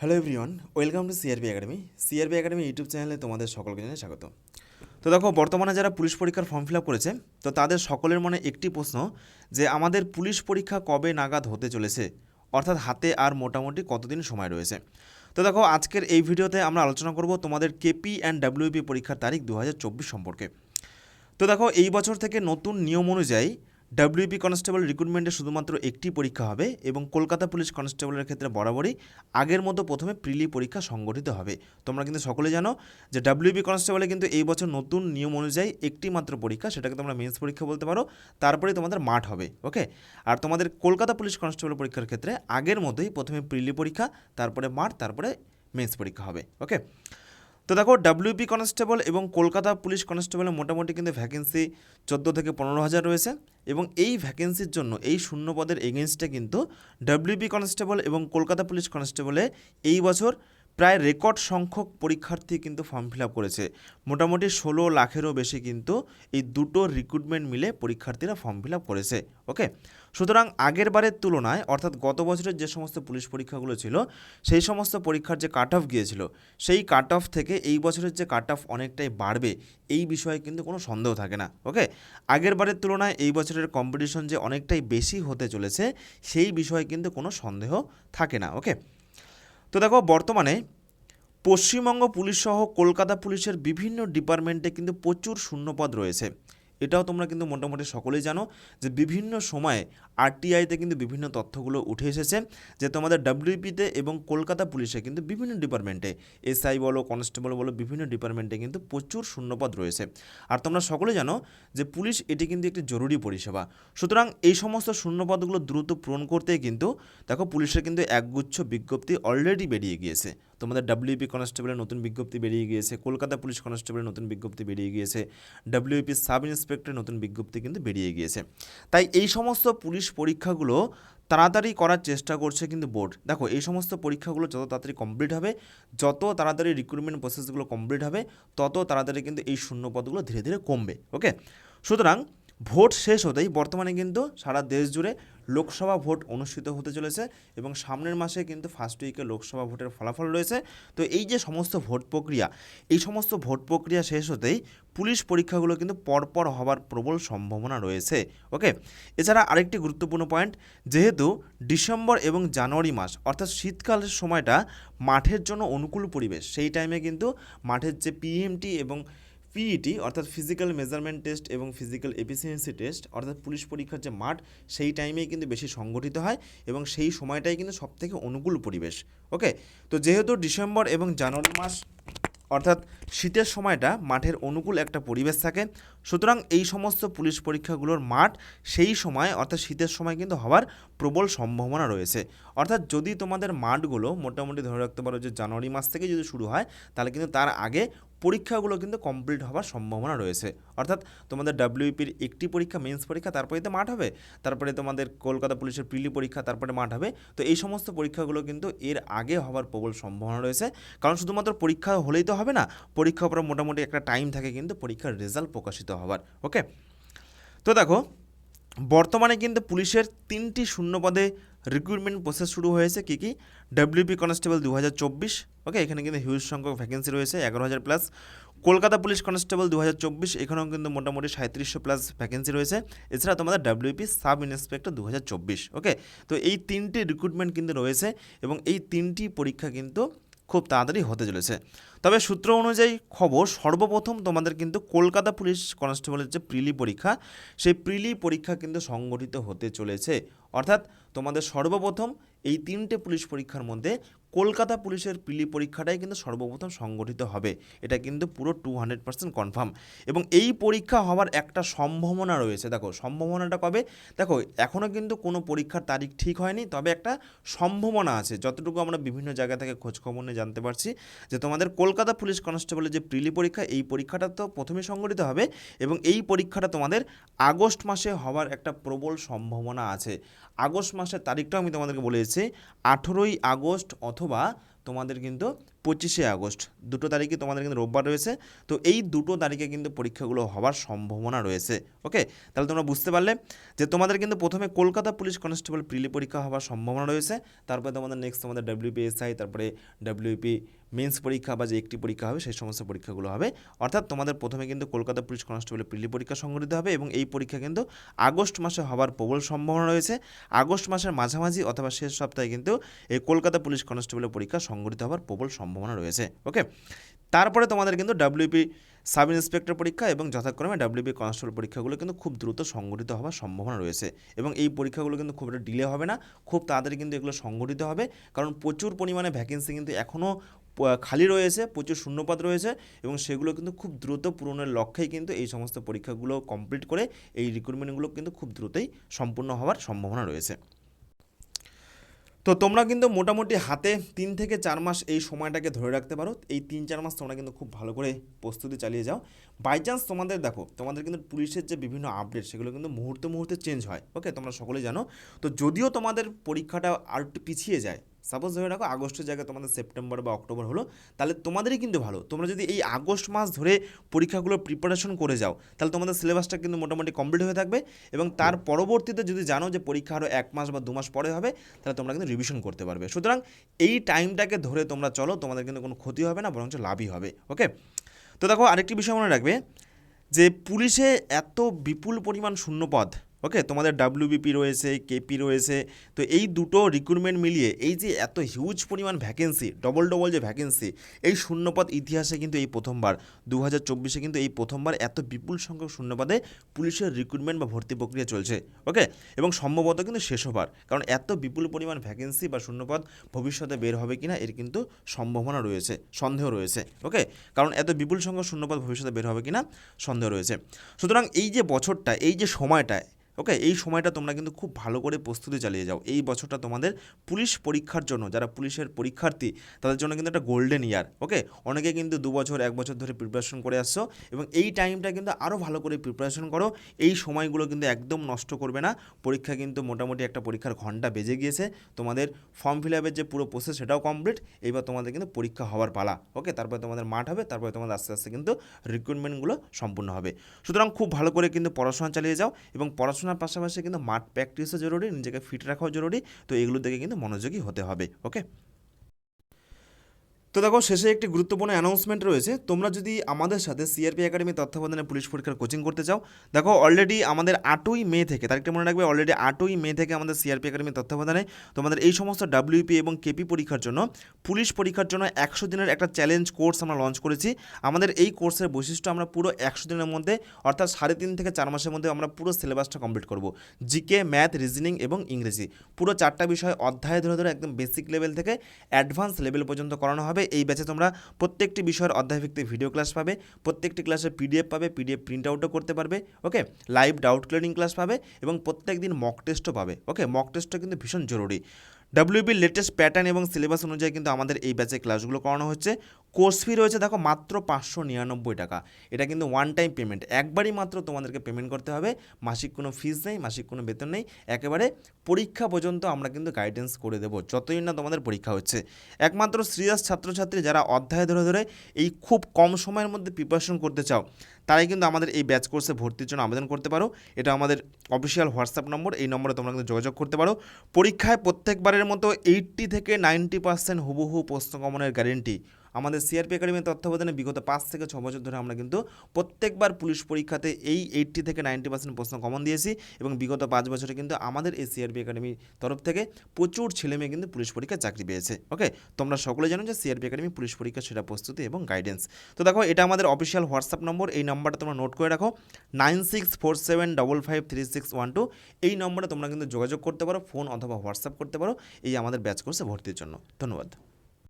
Hello everyone welcome to CRB academy CRB academy YouTube চ্যানেলে তোমাদের সকলকে জানাই স্বাগত। তো দেখো, বর্তমানে যারা পুলিশ পরীক্ষার ফর্ম ফিল আপ করেছে, তো তাদের সকলের মনে একটি প্রশ্ন যে আমাদের পুলিশ পরীক্ষা কবে নাগাদ হতে চলেছে? অর্থাৎ হাতে আর মোটামুটি কতদিন সময় রয়েছে? তো দেখো, আজকের এই ভিডিওতে আমরা আলোচনা করব তোমাদের কেপি অ্যান্ড ডাব্লিউপি পরীক্ষার তারিখ দু হাজার চব্বিশ সম্পর্কে। তো দেখো, এই বছর থেকে নতুন নিয়ম অনুযায়ী ডাব্লিউপি কনস্টেবল রিক্রুটমেন্টে শুধুমাত্র একটি পরীক্ষা হবে এবং কলকাতা পুলিশ কনস্টেবলের ক্ষেত্রে বরাবরই আগের মতো প্রথমে প্রিলি পরীক্ষা সংগঠিত হবে। তোমরা কিন্তু সকলে জানো যে ডাব্লিউপি কনস্টেবলে কিন্তু এই বছর নতুন নিয়ম অনুযায়ী একটি মাত্র পরীক্ষা, সেটাকে তোমরা মেন্স পরীক্ষা বলতে পারো তারপরে তোমাদের মাঠ হবে ওকে আর তোমাদের কলকাতা পুলিশ কনস্টেবল পরীক্ষার ক্ষেত্রে আগের মতোই প্রথমে প্রিলি পরীক্ষা, তারপরে মাঠ, তারপরে মেন্স পরীক্ষা হবে ওকে তো দেখো ডাব্লিউপি কনস্টেবল এবং কলকাতা পুলিশ কনস্টেবলের মোটামুটি কিন্তু ভ্যাকেন্সি চোদ্দ থেকে পনেরো হাজার রয়েছে এবং এই ভ্যাকেন্সির জন্য, এই শূন্য পদের এগেনস্টে কিন্তু ডাব্লিউপি কনস্টেবল এবং কলকাতা পুলিশ কনস্টেবলে এই বছর প্রায় রেকর্ড সংখ্যক পরীক্ষার্থী কিন্তু ফর্ম ফিল আপ করেছে। মোটামুটি ষোলো লাখেরও বেশি কিন্তু এই দুটো রিক্রুটমেন্ট মিলে পরীক্ষার্থীরা ফর্ম ফিল আপ করেছে ওকে সুতরাং আগের বারের তুলনায়, অর্থাৎ গত বছরের যে সমস্ত পুলিশ পরীক্ষাগুলো ছিল, সেই সমস্ত পরীক্ষার যে কাট অফ গিয়েছিল, সেই কাট অফ থেকে এই বছরের যে কাট অফ অনেকটাই বাড়বে, এই বিষয়ে কিন্তু কোনো সন্দেহ থাকে না ওকে আগের বারের তুলনায় এই বছরের কম্পিটিশন যে অনেকটাই বেশি হতে চলেছে, সেই বিষয়ে কিন্তু কোনো সন্দেহ থাকে না ওকে তো দেখো, বর্তমানে পশ্চিমবঙ্গ পুলিশ সহ কলকাতা পুলিশের বিভিন্ন ডিপার্টমেন্টে কিন্তু প্রচুর শূন্যপদ রয়েছে। এটাও তোমরা কিন্তু মোটামুটি সকলেই জানো যে বিভিন্ন সময়ে আরটিআইতে কিন্তু বিভিন্ন তথ্যগুলো উঠে এসেছে যে তোমাদের ডাব্লিউপিতে এবং কলকাতা পুলিশে কিন্তু বিভিন্ন ডিপার্টমেন্টে এসআই বলো কনস্টেবল বলো, বিভিন্ন ডিপার্টমেন্টে কিন্তু প্রচুর শূন্যপদ রয়েছে। আর তোমরা সকলে জানো যে পুলিশ এটি কিন্তু একটি জরুরি পরিষেবা। সুতরাং এই সমস্ত শূন্যপদগুলো দ্রুত পূরণ করতে কিন্তু দেখো পুলিশের কিন্তু একগুচ্ছ বিজ্ঞপ্তি অলরেডি বেরিয়ে গিয়েছে। তোমাদের ডাব্লিউপি কনস্টেবলের নতুন বিজ্ঞপ্তি বেরিয়ে গিয়েছে, কলকাতা পুলিশ কনস্টেবলের নতুন বিজ্ঞপ্তি বেরিয়ে গিয়েছে ডাব্লিউপি সাব ইন্সপেক্টরের নতুন বিজ্ঞপ্তি কিন্তু বেরিয়ে গিয়েছে। তাই এই সমস্ত পুলিশ পরীক্ষাগুলো তাড়াতাড়ি করার চেষ্টা করছে কিন্তু বোর্ড। দেখো, এই সমস্ত পরীক্ষাগুলো যত তাড়াতাড়ি কমপ্লিট হবে, যত তাড়াতাড়ি রিক্রুটমেন্ট প্রসেসগুলো কমপ্লিট হবে, তত তাড়াতাড়ি কিন্তু এই শূন্য পদগুলো ধীরে ধীরে কমবে ওকে সুতরাং ভোট শেষ হতেই বর্তমানে কিন্তু সারা দেশ জুড়ে লোকসভা ভোট অনুষ্ঠিত হতে চলেছে এবং সামনের মাসে কিন্তু ফার্স্ট উইকে লোকসভা ভোটের ফলাফল রয়েছে। তো এই যে সমস্ত ভোট প্রক্রিয়া, এই সমস্ত ভোট প্রক্রিয়া শেষ হতেই পুলিশ পরীক্ষাগুলো কিন্তু পরপর হওয়ার প্রবল সম্ভাবনা রয়েছে ওকে এছাড়া আরেকটি গুরুত্বপূর্ণ পয়েন্ট যেহেতু ডিসেম্বর এবং জানুয়ারি মাস, অর্থাৎ শীতকালের সময়টা মাঠের জন্য অনুকূল পরিবেশ, সেই টাইমে কিন্তু মাঠের যে পিএমটি এবং পিইটি অর্থাৎ ফিজিক্যাল মেজারমেন্ট টেস্ট এবং ফিজিক্যাল এফিসিয়েন্সি টেস্ট অর্থাৎ পুলিশ পরীক্ষার যে মাঠ, সেই টাইমেই কিন্তু বেশি সংগঠিত হয় এবং সেই সময়টাই কিন্তু সবথেকে অনুকূল পরিবেশ। ওকে তো যেহেতু ডিসেম্বর এবং জানুয়ারি মাস, অর্থাৎ শীতের সময়টা মাঠের অনুকূল একটা পরিবেশ থাকে সুতরাং এই সমস্ত পুলিশ পরীক্ষাগুলোর মাঠ সেই সময়, অর্থাৎ শীতের সময় কিন্তু হওয়ার প্রবল সম্ভাবনা রয়েছে। অর্থাৎ যদি তোমাদের মাঠগুলো মোটামুটি ধরে রাখতে পারো যে জানুয়ারি মাস থেকে যদি শুরু হয়, তাহলে কিন্তু তার আগে পরীক্ষাগুলো কিন্তু কমপ্লিট হওয়ার সম্ভাবনা রয়েছে। অর্থাৎ তোমাদের ডাব্লিউপির একটি পরীক্ষা মেন্স পরীক্ষা, তারপরে তো মাঠ হবে। তারপরে তোমাদের কলকাতা পুলিশের প্রিলি পরীক্ষা, তারপরে মাঠ হবে। তো এই সমস্ত পরীক্ষাগুলো কিন্তু এর আগে হওয়ার প্রবল সম্ভাবনা রয়েছে। কারণ শুধুমাত্র পরীক্ষা হলেই তো হবে না, পরীক্ষার পর মোটামুটি একটা টাইম থাকে কিন্তু পরীক্ষার রেজাল্ট প্রকাশিত হওয়ার ওকে তো দেখো, বর্তমানে কিন্তু পুলিশের তিনটি শূন্যপদে রিক্রুটমেন্ট প্রসেস শুরু হয়েছে, কী কী? ডাব্লিউপি কনস্টেবল দু হাজার চব্বিশ ওকে এখানে কিন্তু হিউজ সংখ্যক ভ্যাকেন্সি রয়েছে, এগারো হাজার প্লাস কলকাতা পুলিশ কনস্টেবল দু হাজার চব্বিশ, এখানেও কিন্তু মোটামুটি সাঁত্রিশশো প্লাস ভ্যাকেন্সি রয়েছে। এছাড়া তোমাদের ডাব্লিউপি সাব ইন্সপেক্টর দু হাজার চব্বিশ ওকে তো এই তিনটি রিক্রুটমেন্ট কিন্তু রয়েছে এবং এই তিনটি পরীক্ষা কিন্তু খুব তাড়াতাড়ি হতে চলেছে। তবে সূত্র অনুযায়ী খবর, সর্বপ্রথম তোমাদের কিন্তু কলকাতা পুলিশ কনস্টেবলের যে প্রিলি পরীক্ষা, সেই প্রিলি পরীক্ষা কিন্তু সংগঠিত হতে চলেছে। অর্থাৎ তোমাদের সর্বপ্রথম এই তিনটে পুলিশ পরীক্ষার মধ্যে কলকাতা পুলিশের প্রিলি পরীক্ষাটাই কিন্তু সর্বপ্রথম সংগঠিত হবে। এটা কিন্তু পুরো টু হান্ড্রেড পার্সেন্ট কনফার্ম এবং এই পরীক্ষা হওয়ার একটা সম্ভাবনা রয়েছে। দেখো, সম্ভাবনাটা কবে? দেখো এখনও কিন্তু কোনো পরীক্ষার তারিখ ঠিক হয়নি, তবে একটা সম্ভাবনা আছে। যতটুকু আমরা বিভিন্ন জায়গা থেকে খোঁজখবর নিয়ে জানতে পারছি যে তোমাদের কলকাতা পুলিশ কনস্টেবলের যে প্রিলি পরীক্ষা, এই পরীক্ষাটা তো প্রথমে সংগঠিত হবে এবং এই পরীক্ষাটা তোমাদের আগস্ট মাসে হওয়ার একটা প্রবল সম্ভাবনা আছে। আগস্ট মাসের তারিখটাও আমি তোমাদেরকে বলেছি। আঠেরোই আগস্ট অথবা তোমাদের কিন্তু পঁচিশে আগস্ট। দুটো তারিখে তোমাদের কিন্তু রোববার রয়েছে। তো এই দুটো তারিখে কিন্তু পরীক্ষাগুলো হওয়ার সম্ভাবনা রয়েছে ওকে তাহলে তোমরা বুঝতে পারলে যে তোমাদের কিন্তু প্রথমে কলকাতা পুলিশ কনস্টেবল প্রিলি পরীক্ষা হওয়ার সম্ভাবনা রয়েছে। তারপরে তোমাদের নেক্সট তোমাদের ডাব্লিউপিএসআই তারপরে ডাব্লিউপি মেন্স পরীক্ষা বা যে একটি পরীক্ষা হবে, সেই সমস্ত পরীক্ষাগুলো হবে। অর্থাৎ তোমাদের প্রথমে কিন্তু কলকাতা পুলিশ কনস্টেবলের প্রিলি পরীক্ষা সংগঠিত হবে এবং এই পরীক্ষা কিন্তু আগস্ট মাসে হওয়ার প্রবল সম্ভাবনা রয়েছে। আগস্ট মাসের মাঝামাঝি অথবা শেষ সপ্তাহে কিন্তু এই কলকাতা পুলিশ কনস্টেবলের পরীক্ষা সংগঠিত হওয়ার প্রবল সম্ভাবনা রয়েছে। ওকে তারপরে তোমাদের কিন্তু ডাব্লিউপি সাব ইন্সপেক্টর পরীক্ষা এবং যথাক্রমে ডাব্লিউপি কনস্টেবল পরীক্ষাগুলো কিন্তু খুব দ্রুত সংগঠিত হওয়ার সম্ভাবনা রয়েছে। এবং এই পরীক্ষাগুলো কিন্তু খুব একটা ডিলে হবে না, খুব তাড়াতাড়ি কিন্তু এগুলো সংগঠিত হবে। কারণ প্রচুর পরিমাণে ভ্যাকেন্সি কিন্তু এখনও খালি রয়েছে, প্রচুর শূন্যপাত রয়েছে এবং সেগুলো কিন্তু খুব দ্রুত পূরণের লক্ষ্যেই কিন্তু এই সমস্ত পরীক্ষাগুলো কমপ্লিট করে এই রিক্রুটমেন্টগুলো কিন্তু খুব দ্রুতই সম্পূর্ণ হওয়ার সম্ভাবনা রয়েছে। তো তোমরা কিন্তু মোটামুটি হাতে তিন থেকে চার মাস এই সময়টাকে ধরে রাখতে পারো। এই তিন চার মাস তোমরা কিন্তু খুব ভালো করে প্রস্তুতি চালিয়ে যাও। বাই চান্স তোমাদের দেখো, তোমাদের কিন্তু পুলিশের যে বিভিন্ন আপডেট সেগুলো কিন্তু মুহূর্তে মুহূর্তে চেঞ্জ হয়। ওকে তোমরা সকলেই জানো। তো যদিও তোমাদের পরীক্ষাটা আর একটু পিছিয়ে যায় সাপোজ ধরে রাখো আগস্টের জায়গায় তোমাদের সেপ্টেম্বর বা অক্টোবর হলো, তাহলে তোমাদেরই কিন্তু ভালো। তোমরা যদি এই আগস্ট মাস ধরে পরীক্ষাগুলোর প্রিপারেশন করে যাও, তাহলে তোমাদের সিলেবাসটা কিন্তু মোটামুটি কমপ্লিট হয়ে থাকবে এবং তার পরবর্তীতে যদি জানো যে পরীক্ষা আরও এক মাস বা দু মাস পরে হবে, তাহলে তোমরা কিন্তু রিভিশন করতে পারবে। সুতরাং এই টাইমটাকে ধরে তোমরা চলো, তোমাদের কিন্তু কোনো ক্ষতি হবে না, বরঞ্চ লাভই হবে ওকে তো দেখো আরেকটি বিষয় মনে রাখবে যে পুলিশে এত বিপুল পরিমাণ শূন্যপদ ওকে তোমাদের ডাব্লিউবিপি রয়েছে কেপি রয়েছে, তো এই দুটো রিক্রুটমেন্ট মিলিয়ে এই যে এত হিউজ পরিমাণ ভ্যাকেন্সি ডবল ডবল যে ভ্যাকেন্সি এই শূন্যপদ ইতিহাসে কিন্তু এই প্রথমবার দু হাজার চব্বিশে কিন্তু এই প্রথমবার এত বিপুল সংখ্যক শূন্যপদে পুলিশের রিক্রুটমেন্ট বা ভর্তি প্রক্রিয়া চলছে ওকে এবং সম্ভবত কিন্তু শেষ হবার, কারণ এত বিপুল পরিমাণ ভ্যাকেন্সি বা শূন্যপদ ভবিষ্যতে বের হবে কিনা এর কিন্তু সম্ভাবনা রয়েছে, সন্দেহ রয়েছে ওকে কারণ এত বিপুল সংখ্যক শূন্যপদ ভবিষ্যতে বের হবে কিনা সন্দেহ রয়েছে। সুতরাং এই যে বছরটা, এই যে সময়টা ওকে এই সময়টা তোমরা কিন্তু খুব ভালো করে প্রস্তুতি চালিয়ে যাও। এই বছরটা তোমাদের পুলিশ পরীক্ষার জন্য, যারা পুলিশের পরীক্ষার্থী, তাদের জন্য কিন্তু একটা গোল্ডেন ইয়ার ওকে অনেকে কিন্তু দু বছর, এক বছর ধরে প্রিপারেশন করে আসছো এবং এই টাইমটা কিন্তু আরও ভালো করে প্রিপারেশন করো। এই সময়গুলো কিন্তু একদম নষ্ট করবে না। পরীক্ষা কিন্তু মোটামুটি একটা পরীক্ষার ঘণ্টা বেজে গিয়েছে। তোমাদের ফর্ম ফিল আপের যে পুরো প্রসেস সেটাও কমপ্লিট এবার তোমাদের কিন্তু পরীক্ষা হওয়ার পালা ওকে তারপরে তোমাদের মাঠ হবে, তারপরে তোমাদের আস্তে আস্তে কিন্তু রিক্রুটমেন্টগুলো সম্পূর্ণ হবে। সুতরাং খুব ভালো করে কিন্তু পড়াশোনা চালিয়ে যাও এবং পড়াশোনার পাশাপাশি কিন্তু মাঠ প্র্যাকটিসও জরুরি, নিজেকে ফিট রাখাও জরুরি। তো এগুলোর দিকে কিন্তু মনোযোগী হতে হবে ওকে তো দেখো, শেষে একটি গুরুত্বপূর্ণ অ্যানাউন্সমেন্ট রয়েছে। তোমরা যদি আমাদের সাথে সিআরপি একাডেমি তত্ত্বাবধানে পুলিশ পরীক্ষার কোচিং করতে চাও, দেখো অলরেডি আমাদের আটই মে থেকে তারিখটা মনে রাখবে অলরেডি আটই মে থেকে আমাদের সিআরপি একাডেমি তত্ত্বাবধানে তোমাদের এই সমস্ত ডাব্লিউপি এবং কেপি পরীক্ষার জন্য, পুলিশ পরীক্ষার জন্য একশো দিনের একটা চ্যালেঞ্জ কোর্স আমরা লঞ্চ করেছি। আমাদের এই কোর্সের বৈশিষ্ট্য আমরা পুরো একশো দিনের মধ্যে, অর্থাৎ সাড়ে তিন থেকে চার মাসের মধ্যে আমরা পুরো সিলেবাসটা কমপ্লিট করব। জিকে ম্যাথ রিজনিং এবং ইংরেজি। পুরো চারটা বিষয় অধ্যায় ধরে ধরে একদম বেসিক লেভেল থেকে অ্যাডভান্স লেভেল পর্যন্ত করানো হবে। এই ব্যাচে তোমরা প্রত্যেকটি বিষয়ের অধ্যায়ভিত্তিক ভিডিও ক্লাস পাবে, প্রত্যেকটি ক্লাসে পিডিএফ পাবে পিডিএফ প্রিন্ট আউটও করতে পারবে okay live doubt clearing class পাবে এবং প্রত্যেক দিন মক টেস্টও পাবে ওকে মক টেস্টটা কিন্তু ভীষণ জরুরি। ডাব্লিউবির লেটেস্ট প্যাটার্ন এবং সিলেবাস অনুযায়ী কিন্তু আমাদের এই ব্যাচে ক্লাসগুলো করানো হচ্ছে। কোর্স ফি রয়েছে দেখো মাত্র পাঁচশো নিরানব্বই টাকা। এটা কিন্তু ওয়ান টাইম পেমেন্ট একবারই মাত্র তোমাদেরকে পেমেন্ট করতে হবে। মাসিক কোনো ফিস নেই, মাসিক কোনো বেতন নেই। একেবারে পরীক্ষা পর্যন্ত আমরা কিন্তু গাইডেন্স করে দেবো যতদিন না তোমাদের পরীক্ষা হচ্ছে। একমাত্র শ্রীদাস ছাত্রছাত্রী যারা অধ্যায় ধরে ধরে এই খুব কম সময়ের মধ্যে প্রিপারেশন করতে চাও তারাই কিন্তু আমাদের এই ব্যাচ কোর্সে ভর্তির জন্য আবেদন করতে পারো। এটা আমাদের অফিসিয়াল হোয়াটসঅ্যাপ নম্বর, এই নম্বরে তোমরা কিন্তু যোগাযোগ করতে পারো। পরীক্ষায় প্রত্যেকবারের মতো এইট্টি থেকে নাইনটি পার্সেন্ট হুবহু প্রশ্ন কমনের গ্যারেন্টি আমাদের সিআরপি একাডেমির তত্ত্বাবধানে বিগত পাঁচ থেকে ছ বছর ধরে আমরা কিন্তু প্রত্যেকবার পুলিশ পরীক্ষাতে এই এইটটি থেকে নাইনটি পার্সেন্ট প্রশ্ন কমন দিয়েছি এবং বিগত পাঁচ বছরে কিন্তু আমাদের এই সিআরপি একাডেমির তরফ থেকে প্রচুর ছেলেমেয়ে কিন্তু পুলিশ পরীক্ষায় চাকরি পেয়েছে ওকে তোমরা সকলে জানো যে সিআরপি একাডেমি পুলিশ পরীক্ষা সেটা প্রস্তুতি এবং গাইডেন্স তো দেখো, এটা আমাদের অফিসিয়াল হোয়াটসঅ্যাপ নম্বর এই নম্বরটা তোমরা নোট করে রাখো nine six four seven double five three six one two এই নম্বরে তোমরা কিন্তু যোগাযোগ করতে পারো ফোন অথবা হোয়াটসঅ্যাপ করতে পারো এই আমাদের ব্যাচ কোর্সে ভর্তির জন্য। ধন্যবাদ।